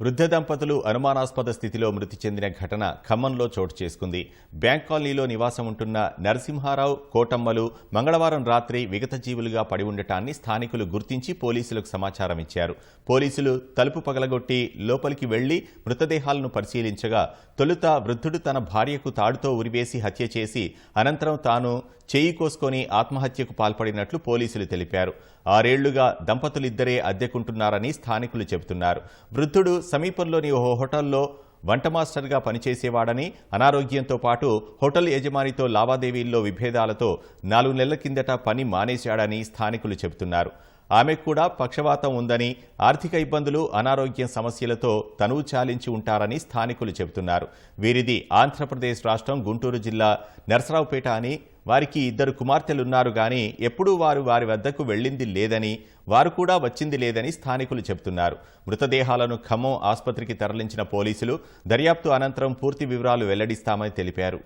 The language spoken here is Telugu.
వృద్ధ దంపతులు అనుమానాస్పద స్థితిలో మృతి చెందిన ఘటన ఖమ్మంలో చోటు చేసుకుంది. బ్యాంక్ కాలనీలో నివాసం ఉంటున్న నరసింహారావు కోటమ్మలు మంగళవారం రాత్రి విగత జీవులుగా పడి ఉండటాన్ని స్థానికులు గుర్తించి పోలీసులకు సమాచారం ఇచ్చారు. పోలీసులు తలుపు పగలగొట్టి లోపలికి వెళ్ళి మృతదేహాలను పరిశీలించగా తొలుత వృద్ధుడు తన భార్యకు తాడుతో ఉరివేసి హత్య చేసి అనంతరం తాను చేయి కోసుకొని ఆత్మహత్యకు పాల్పడినట్లు పోలీసులు తెలిపారు. ఆరేళ్ళుగా దంపతులిద్దరే అద్దెకుంటున్నారని స్థానికులు చెబుతున్నారు. వృద్ధుడు సమీపంలోని ఓ హోటల్లో వంట మాస్టర్గా పనిచేసేవాడని అనారోగ్యంతో పాటు హోటల్ యజమానితో లావాదేవీల్లో విభేదాలతో నాలుగు నెలల కిందట పని మానేశాడని స్థానికులు చెబుతున్నారు. ఆమెకు కూడా పక్షవాతం ఉందని ఆర్థిక ఇబ్బందులు అనారోగ్యం సమస్యలతో తనువు చాలించి ఉంటారని స్థానికులు చెబుతున్నారు. వీరిది ఆంధ్రప్రదేశ్ రాష్ట్రం గుంటూరు జిల్లా నరసరావుపేట అని వారికి ఇద్దరు కుమార్తెలున్నారు కానీ ఎప్పుడూ వారు వారి వద్దకు వెళ్ళింది లేదని వారు కూడా వచ్చింది లేదని స్థానికులు చెబుతున్నారు. మృతదేహాలను ఖమ్మం ఆసుపత్రికి తరలించిన పోలీసులు దర్యాప్తు అనంతరం పూర్తి వివరాలు వెల్లడిస్తామని తెలిపారు.